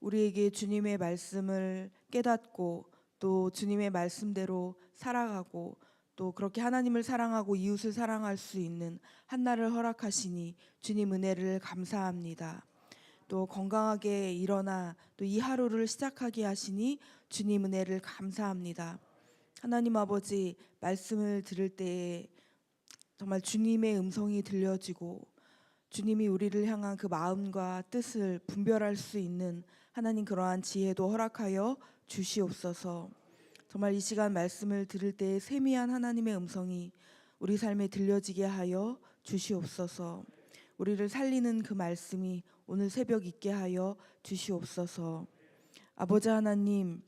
우리에게 주님의 말씀을 깨닫고 또 주님의 말씀대로 살아가고 또 그렇게 하나님을 사랑하고 이웃을 사랑할 수 있는 한 날을 허락하시니 주님 은혜를 감사합니다. 또 건강하게 일어나 또 이 하루를 시작하게 하시니 주님 은혜를 감사합니다. 하나님 아버지 말씀을 들을 때에 정말 주님의 음성이 들려지고 주님이 우리를 향한 그 마음과 뜻을 분별할 수 있는 하나님 그러한 지혜도 허락하여 주시옵소서. 정말 이 시간 말씀을 들을 때 세미한 하나님의 음성이 우리 삶에 들려지게 하여 주시옵소서. 우리를 살리는 그 말씀이 오늘 새벽 있게 하여 주시옵소서. 아버지 하나님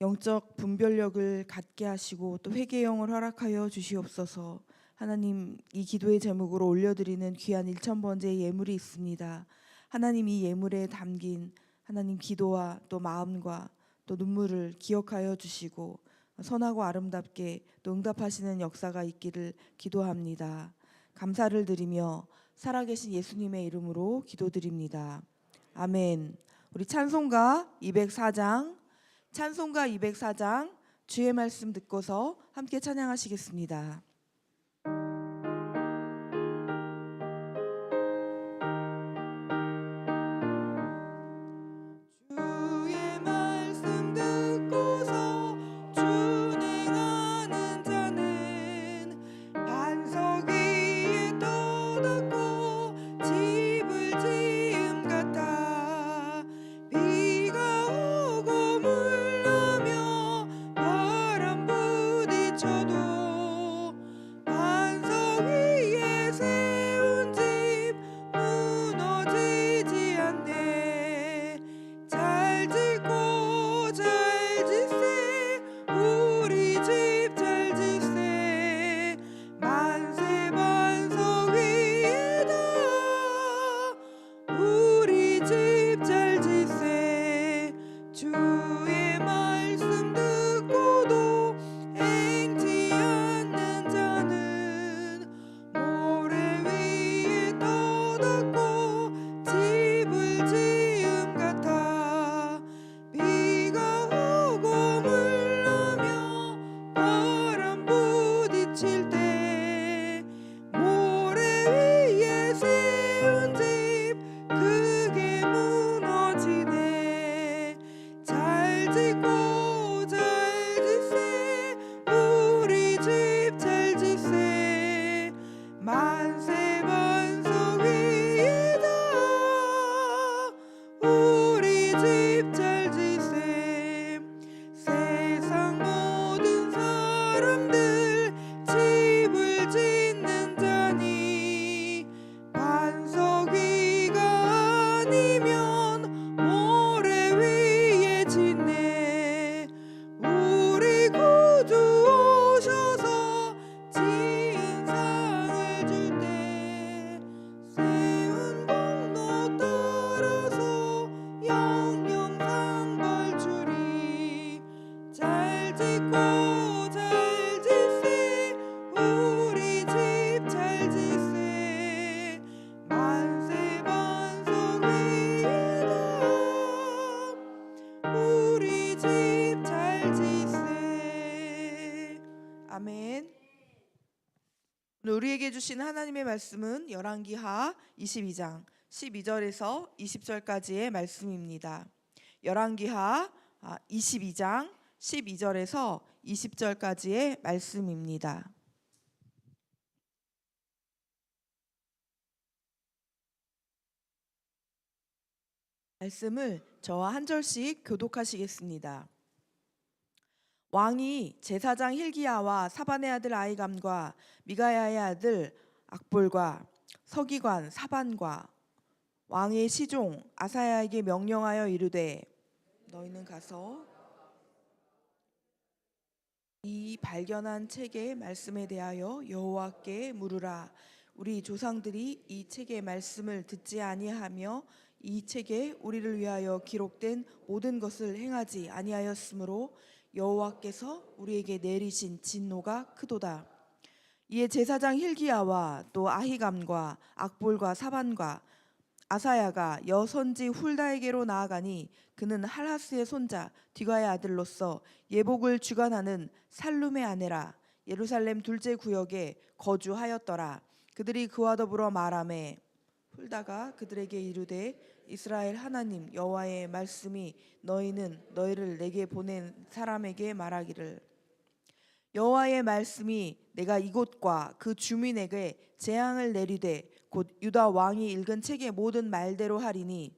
영적 분별력을 갖게 하시고 또 회개형을 허락하여 주시옵소서. 하나님 이 기도의 제목으로 올려드리는 귀한 1천 번째 예물이 있습니다. 하나님 이 예물에 담긴 하나님 기도와 또 마음과 또 눈물을 기억하여 주시고 선하고 아름답게 또 응답하시는 역사가 있기를 기도합니다. 감사를 드리며 살아계신 예수님의 이름으로 기도드립니다. 아멘. 우리 찬송가 204장 찬송가 204장 주의 말씀 듣고서 함께 찬양하시겠습니다. 아멘 우리에게 주신 하나님의 말씀은 열왕기하 22장 12절에서 20절까지의 말씀입니다. 열왕기하 아, 22장 12절에서 20절까지의 말씀입니다. 말씀을 저와 한 절씩 교독하시겠습니다. 왕이 제사장 힐기야와 사반의 아들 아이감과 미가야의 아들 악볼과 서기관 사반과 왕의 시종 아사야에게 명령하여 이르되 너희는 가서 이 발견한 책의 말씀에 대하여 여호와께 물으라. 우리 조상들이 이 책의 말씀을 듣지 아니하며 이 책에 우리를 위하여 기록된 모든 것을 행하지 아니하였으므로 여호와께서 우리에게 내리신 진노가 크도다. 이에 제사장 힐기야와 또 아히감과 악볼과 사반과 아사야가 여선지 훌다에게로 나아가니 그는 할하스의 손자 디가의 아들로서 예복을 주관하는 살룸의 아내라 예루살렘 둘째 구역에 거주하였더라. 그들이 그와 더불어 말하매 훌다가 그들에게 이르되 이스라엘 하나님 여호와의 말씀이 너희는 너희를 내게 보낸 사람에게 말하기를. 여호와의 말씀이 내가 이곳과 그 주민에게 재앙을 내리되 곧 유다 왕이 읽은 책의 모든 말대로 하리니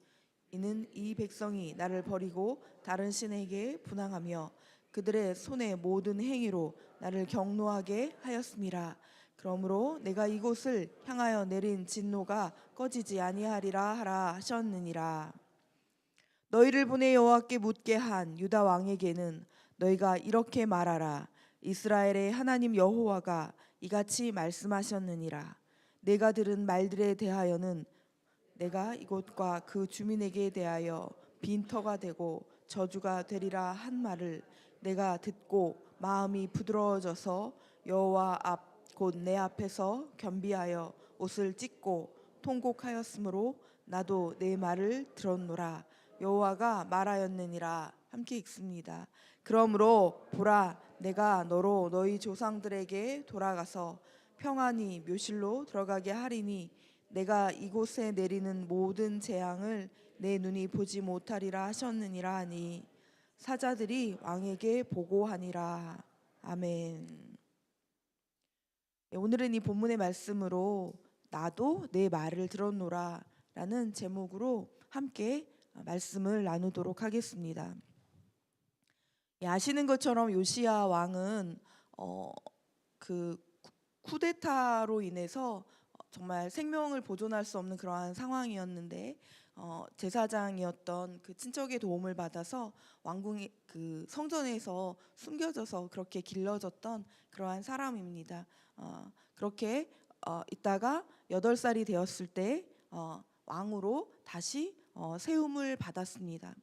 이는 이 백성이 나를 버리고 다른 신에게 분항하며 그들의 손의 모든 행위로 나를 경노하게 하였음이라 그러므로 내가 이곳을 향하여 내린 진노가 꺼지지 아니하리라 하라 하셨느니라. 너희를 보내 여호와께 묻게 한 유다 왕에게는 너희가 이렇게 말하라. 이스라엘의 하나님 여호와가 이같이 말씀하셨느니라. 내가 들은 말들에 대하여는 내가 이곳과 그 주민에게 대하여 빈터가 되고 저주가 되리라 한 말을 내가 듣고 마음이 부드러워져서 여호와 앞 곧 내 앞에서 겸비하여 옷을 찢고 통곡하였으므로 나도 내 말을 들었노라 여호와가 말하였느니라 함께 읽습니다. 그러므로 보라 내가 너로 너희 조상들에게 돌아가서 평안히 묘실로 들어가게 하리니 내가 이곳에 내리는 모든 재앙을 내 눈이 보지 못하리라 하셨느니라 하니 사자들이 왕에게 보고하니라 아멘. 네, 오늘은 이 본문의 말씀으로 나도 내 말을 들었노라라는 제목으로 함께 말씀을 나누도록 하겠습니다. 예, 아시는 것처럼 요시야 왕은 어, 그 쿠데타로 인해서 정말 생명을 보존할 수 없는 그러한 상황이었는데 어, 제사장이었던 그 친척의 도움을 받아서 왕궁의 그 성전에서 숨겨져서 그렇게 길러졌던 그러한 사람입니다. 어, 그렇게 어, 있다가 여덟 살이 되었을 때 어, 왕으로 다시 어, 세움을 받았습니다.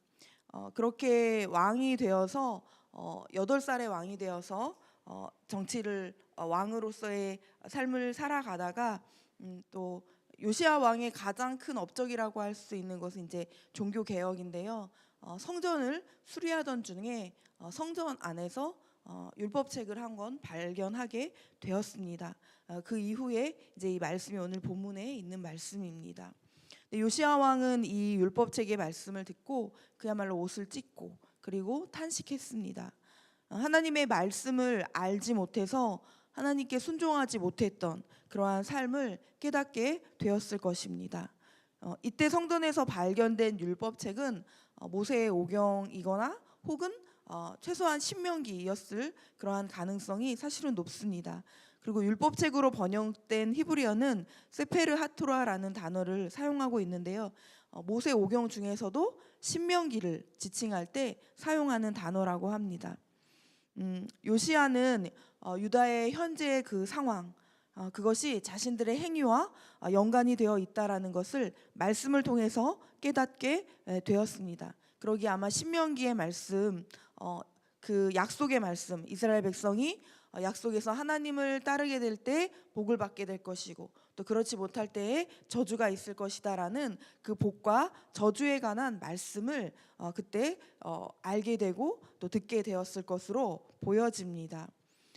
어, 그렇게 왕이 되어서 어, 여덟 살의 왕이 되어서 어, 정치를 어, 왕으로서의 삶을 살아가다가 음, 또 요시아 왕의 가장 큰 업적이라고 할 수 있는 것은 이제 종교 개혁인데요. 어, 성전을 수리하던 중에 어, 성전 안에서 어, 율법책을 한 권 발견하게 되었습니다. 어, 그 이후에 이제 이 말씀이 오늘 본문에 있는 말씀입니다. 요시아 왕은 이 율법책의 말씀을 듣고 그야말로 옷을 찢고 그리고 탄식했습니다. 어, 하나님의 말씀을 알지 못해서 하나님께 순종하지 못했던 그러한 삶을 깨닫게 되었을 것입니다. 어, 이때 성전에서 발견된 율법책은 어, 모세의 오경이거나 혹은 어, 최소한 신명기였을 그러한 가능성이 사실은 높습니다. 그리고 율법책으로 번역된 히브리어는 세페르 하토라라는 단어를 사용하고 있는데요. 어, 모세 오경 중에서도 신명기를 지칭할 때 사용하는 단어라고 합니다. 음, 요시아는 어, 유다의 현재의 그 상황 어, 그것이 자신들의 행위와 어, 연관이 되어 있다라는 것을 말씀을 통해서 깨닫게 에, 되었습니다. 그러기 아마 신명기의 말씀, 어, 그 약속의 말씀, 이스라엘 백성이 어, 약속에서 하나님을 따르게 될 때 복을 받게 될 것이고 또 그렇지 못할 때에 저주가 있을 것이다라는 그 복과 저주에 관한 말씀을 어, 그때 어, 알게 되고 또 듣게 되었을 것으로 보여집니다.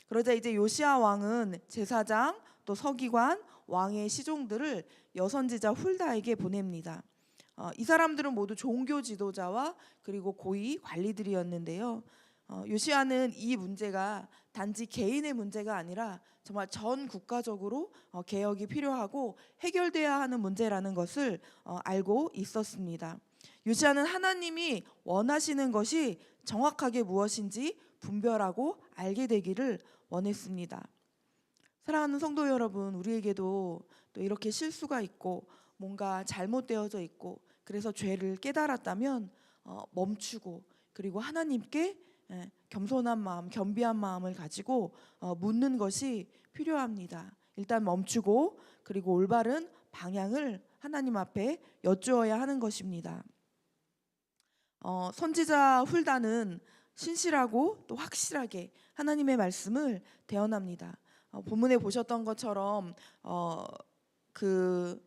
그러자 이제 요시아 왕은 제사장 또 서기관 왕의 시종들을 여선지자 훌다에게 보냅니다. 어, 이 사람들은 모두 종교 지도자와 그리고 고위 관리들이었는데요. 어, 요시아는 이 문제가 단지 개인의 문제가 아니라 정말 전 국가적으로 어, 개혁이 필요하고 해결돼야 하는 문제라는 것을 어, 알고 있었습니다. 요시아는 하나님이 원하시는 것이 정확하게 무엇인지 분별하고 알게 되기를 원했습니다. 사랑하는 성도 여러분, 우리에게도 또 이렇게 실수가 있고 뭔가 잘못되어져 있고 그래서 죄를 깨달았다면 어, 멈추고 그리고 하나님께 예, 겸손한 마음, 겸비한 마음을 가지고 어, 묻는 것이 필요합니다. 일단 멈추고 그리고 올바른 방향을 하나님 앞에 여쭈어야 하는 것입니다. 어, 선지자 훌다는 신실하고 또 확실하게 하나님의 말씀을 대언합니다. 어, 본문에 보셨던 것처럼 어, 그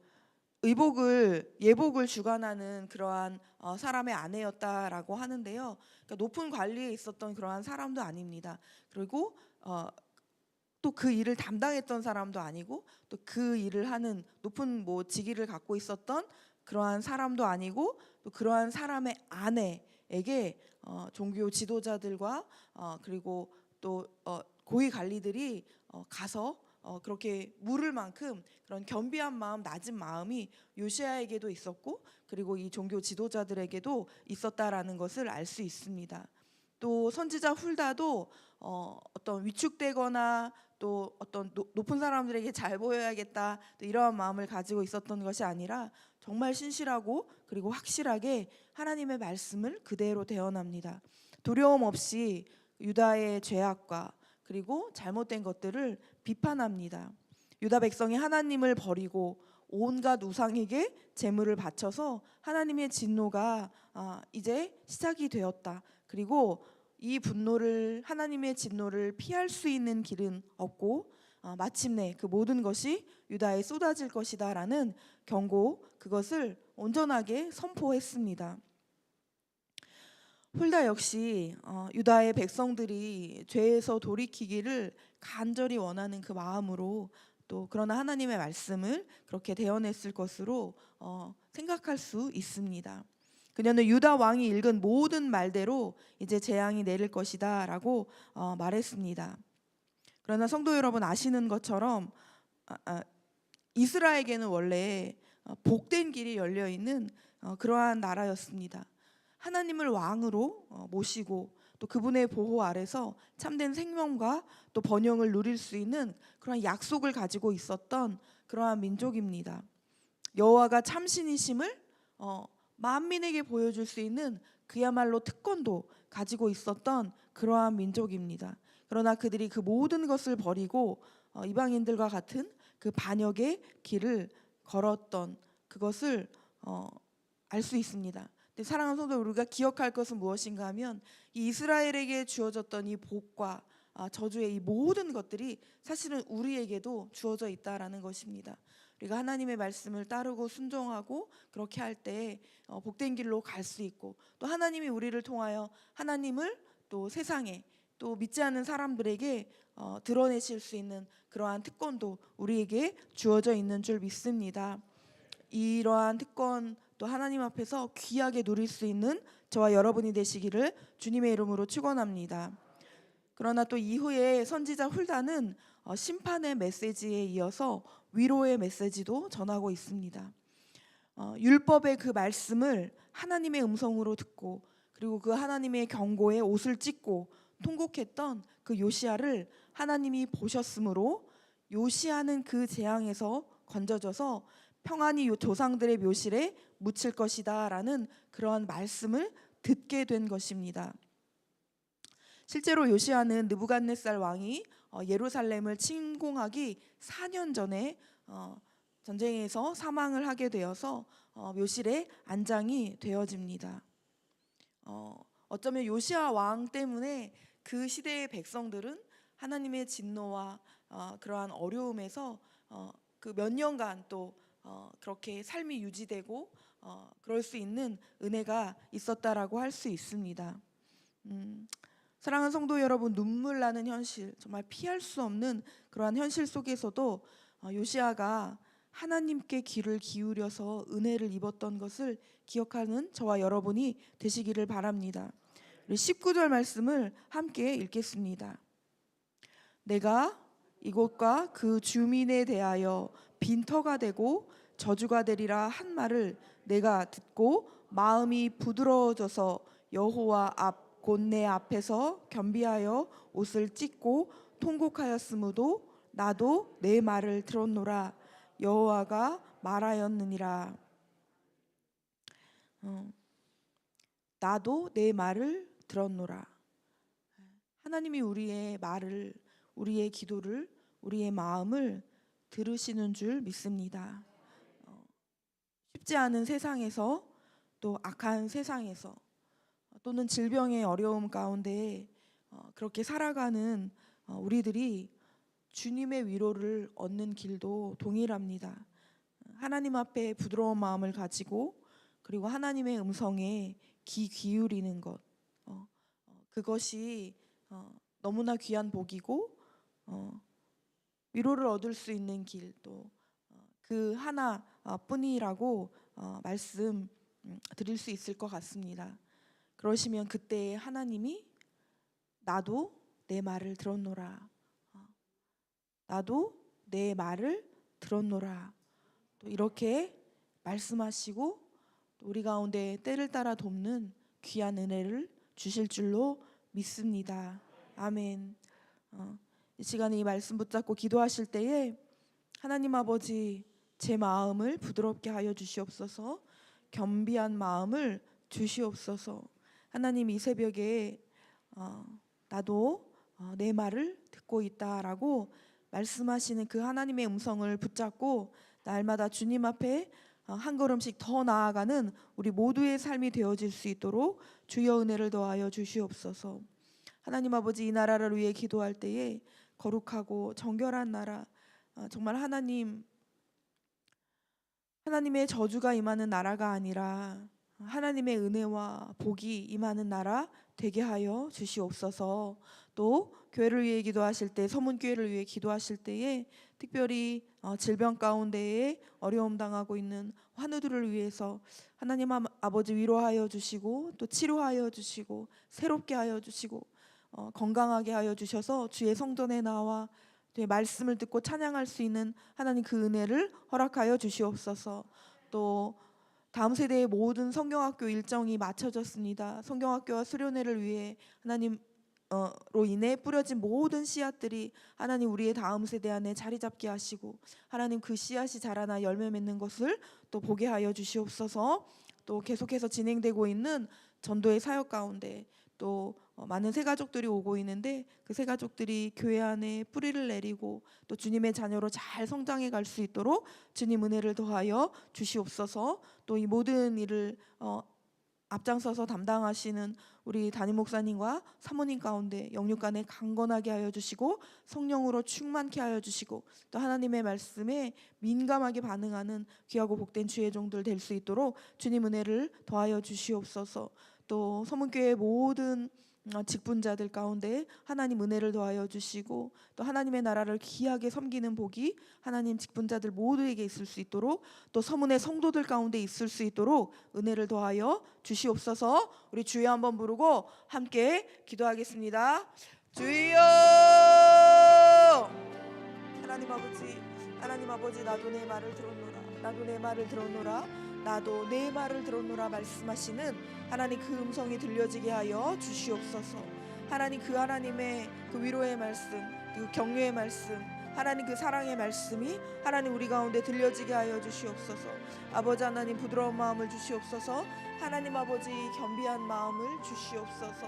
의복을 예복을 주관하는 그러한 어, 사람의 아내였다라고 하는데요. 그러니까 높은 관리에 있었던 그러한 사람도 아닙니다. 그리고 어, 또그 일을 담당했던 사람도 아니고 또 그 일을 하는 높은 뭐 직위를 갖고 있었던 그러한 사람도 아니고 또 그러한 사람의 아내에게 어, 종교 지도자들과 어, 그리고 또 어, 고위 관리들이 어, 가서 어, 그렇게 물을 만큼 그런 겸비한 마음, 낮은 마음이 요시아에게도 있었고 그리고 이 종교 지도자들에게도 있었다라는 것을 알 수 있습니다. 또 선지자 훌다도 어, 어떤 위축되거나 또 어떤 노- 높은 사람들에게 잘 보여야겠다 또 이러한 마음을 가지고 있었던 것이 아니라 정말 신실하고 그리고 확실하게 하나님의 말씀을 그대로 대언합니다. 두려움 없이 유다의 죄악과 그리고 잘못된 것들을 비판합니다. 유다 백성이 하나님을 버리고 온갖 우상에게 제물을 바쳐서 하나님의 진노가 아, 이제 시작이 되었다. 그리고 이 분노를 하나님의 진노를 피할 수 있는 길은 없고 아, 마침내 그 모든 것이 유다에 쏟아질 것이다라는 경고 그것을 온전하게 선포했습니다. 훌다 역시 어, 유다의 백성들이 죄에서 돌이키기를 간절히 원하는 그 마음으로 또 그러나 하나님의 말씀을 그렇게 대언했을 것으로 어, 생각할 수 있습니다. 그녀는 유다 왕이 읽은 모든 말대로 이제 재앙이 내릴 것이다라고 어, 말했습니다. 그러나 성도 여러분 아시는 것처럼 아, 아, 이스라엘에게는 원래 어, 복된 길이 열려 있는 어, 그러한 나라였습니다. 하나님을 왕으로 어, 모시고 또 그분의 보호 아래서 참된 생명과 또 번영을 누릴 수 있는 그런 약속을 가지고 있었던 그러한 민족입니다. 여호와가 참신이심을 어, 만민에게 보여줄 수 있는 그야말로 특권도 가지고 있었던 그러한 민족입니다. 그러나 그들이 그 모든 것을 버리고 어, 이방인들과 같은 그 반역의 길을 걸었던 그것을 어, 알 수 있습니다. 사랑하는 성도 우리가 기억할 것은 무엇인가 하면 이 이스라엘에게 주어졌던 이 복과 아, 저주의 이 모든 것들이 사실은 우리에게도 주어져 있다라는 것입니다. 우리가 하나님의 말씀을 따르고 순종하고 그렇게 할때 어, 복된 길로 갈 수 있고 또 하나님이 우리를 통하여 하나님을 또 세상에 또 믿지 않는 사람들에게 어, 드러내실 수 있는 그러한 특권도 우리에게 주어져 있는 줄 믿습니다. 이러한 특권 또 하나님 앞에서 귀하게 누릴 수 있는 저와 여러분이 되시기를 주님의 이름으로 축원합니다. 그러나 또 이후에 선지자 훌다는 어, 심판의 메시지에 이어서 위로의 메시지도 전하고 있습니다. 어, 율법의 그 말씀을 하나님의 음성으로 듣고 그리고 그 하나님의 경고에 옷을 찢고 통곡했던 그 요시아를 하나님이 보셨으므로 요시아는 그 재앙에서 건져져서 평안히 요 조상들의 묘실에 묻힐 것이다라는 그러한 말씀을 듣게 된 것입니다. 실제로 요시아는 느부갓네살 왕이 어, 예루살렘을 침공하기 4년 전에 어, 전쟁에서 사망을 하게 되어서 어, 묘실에 안장이 되어집니다. 어, 어쩌면 요시아 왕 때문에 그 시대의 백성들은 하나님의 진노와 어, 그러한 어려움에서 어, 그몇 년간 또 어, 그렇게 삶이 유지되고 어, 그럴 수 있는 은혜가 있었다라고 할 수 있습니다. 음, 사랑하는 성도 여러분, 눈물 나는 현실, 정말 피할 수 없는 그러한 현실 속에서도 어, 요시아가 하나님께 귀를 기울여서 은혜를 입었던 것을 기억하는 저와 여러분이 되시기를 바랍니다. 우리 19절 말씀을 함께 읽겠습니다. 내가 이곳과 그 주민에 대하여 빈터가 되고 저주가 되리라 한 말을 내가 듣고 마음이 부드러워져서 여호와 앞 곧내 앞에서 겸비하여 옷을 찢고 통곡하였으므도 나도 내 말을 들었노라. 여호와가 말하였느니라. 어, 나도 내 말을 들었노라. 하나님이 우리의 말을 우리의 기도를 우리의 마음을 들으시는 줄 믿습니다. 어, 쉽지 않은 세상에서 또 악한 세상에서 또는 질병의 어려움 가운데 어, 그렇게 살아가는 어, 우리들이 주님의 위로를 얻는 길도 동일합니다. 하나님 앞에 부드러운 마음을 가지고 그리고 하나님의 음성에 귀 기울이는 것 그것이 어, 너무나 귀한 복이고 어, 위로를 얻을 수 있는 길 또 그 하나 어, 뿐이라고 어, 말씀 음, 드릴 수 있을 것 같습니다. 그러시면 그때 하나님이 나도 내 말을 들었노라. 어, 나도 내 말을 들었노라. 또 이렇게 말씀하시고 또 우리 가운데 때를 따라 돕는 귀한 은혜를 주실 줄로 믿습니다. 아멘. 어, 이 시간에 이 말씀 붙잡고 기도하실 때에 하나님 아버지 제 마음을 부드럽게 하여 주시옵소서. 겸비한 마음을 주시옵소서. 하나님 이 새벽에 어, 나도 어, 내 말을 듣고 있다라고 말씀하시는 그 하나님의 음성을 붙잡고 날마다 주님 앞에 어, 한 걸음씩 더 나아가는 우리 모두의 삶이 되어질 수 있도록 주여 은혜를 더하여 주시옵소서. 하나님 아버지 이 나라를 위해 기도할 때에 거룩하고 정결한 나라 어, 정말 하나님 하나님의 저주가 임하는 나라가 아니라 하나님의 은혜와 복이 임하는 나라 되게 하여 주시옵소서. 또 교회를 위해 기도하실 때 서문 교회를 위해 기도하실 때에 특별히 어, 질병 가운데에 어려움 당하고 있는 환우들을 위해서 하나님 아- 아버지 위로하여 주시고 또 치료하여 주시고 새롭게 하여 주시고 어, 건강하게 하여 주셔서 주의 성전에 나와 주의 말씀을 듣고 찬양할 수 있는 하나님 그 은혜를 허락하여 주시옵소서. 또 다음 세대의 모든 성경학교 일정이 마쳐졌습니다. 성경학교와 수련회를 위해 하나님 어, 로 인해 뿌려진 모든 씨앗들이 하나님 우리의 다음 세대 안에 자리 잡게 하시고 하나님 그 씨앗이 자라나 열매 맺는 것을 또 보게 하여 주시옵소서. 또 계속해서 진행되고 있는 전도의 사역 가운데 또 어, 많은 새 가족들이 오고 있는데 그 새 가족들이 교회 안에 뿌리를 내리고 또 주님의 자녀로 잘 성장해 갈 수 있도록 주님 은혜를 더하여 주시옵소서. 또 이 모든 일을 어, 앞장서서 담당하시는 우리 담임 목사님과 사모님 가운데 영육 간에 강건하게 하여 주시고 성령으로 충만케 하여 주시고 또 하나님의 말씀에 민감하게 반응하는 귀하고 복된 주의 종들 될 수 있도록 주님 은혜를 더하여 주시옵소서. 또 서문교회 모든 어, 직분자들 가운데 하나님 은혜를 더하여 주시고 또 하나님의 나라를 귀하게 섬기는 복이 하나님 직분자들 모두에게 있을 수 있도록 또 서문의 성도들 가운데 있을 수 있도록 은혜를 더하여 주시옵소서. 우리 주여 한번 부르고 함께 기도하겠습니다. 주여 하나님 아버지 하나님 아버지 나도 내 말을 들었노라 나도 내 말을 들었노라 나도 내 말을 들었노라 말씀하시는 하나님 그 음성이 들려지게 하여 주시옵소서. 하나님 그 하나님의 그 위로의 말씀, 그 격려의 말씀, 하나님 그 사랑의 말씀이 하나님 우리 가운데 들려지게 하여 주시옵소서. 아버지 하나님 부드러운 마음을 주시옵소서. 하나님 아버지 겸비한 마음을 주시옵소서.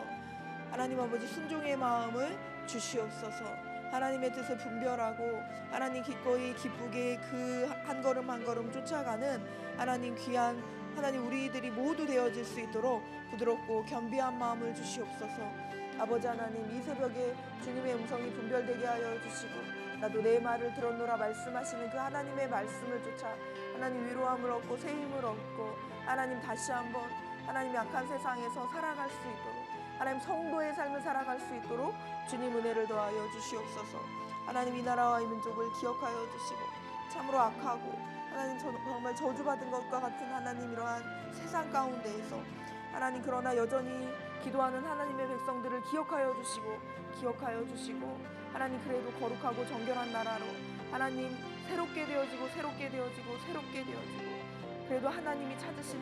하나님 아버지 순종의 마음을 주시옵소서. 하나님의 뜻을 분별하고 하나님 기꺼이 기쁘게 그 한 걸음 한 걸음 쫓아가는 하나님 귀한 하나님 우리들이 모두 되어질 수 있도록 부드럽고 겸비한 마음을 주시옵소서. 아버지 하나님 이 새벽에 주님의 음성이 분별되게 하여 주시고 나도 내 말을 들었노라 말씀하시는 그 하나님의 말씀을 쫓아 하나님 위로함을 얻고 새 힘을 얻고 하나님 다시 한번 하나님 약한 세상에서 살아갈 수 있도록 하나님 성도의 삶을 살아갈 수 있도록 주님 은혜를 더하여 주시옵소서. 하나님 이 나라와 이 민족을 기억하여 주시고 참으로 악하고 하나님 저- 정말 저주받은 것과 같은 하나님 이러한 세상 가운데에서 하나님 그러나 여전히 기도하는 하나님의 백성들을 기억하여 주시고 기억하여 주시고 하나님 그래도 거룩하고 정결한 나라로 하나님 새롭게 되어지고 새롭게 되어지고 새롭게 되어지고 그래도 하나님이 찾으시는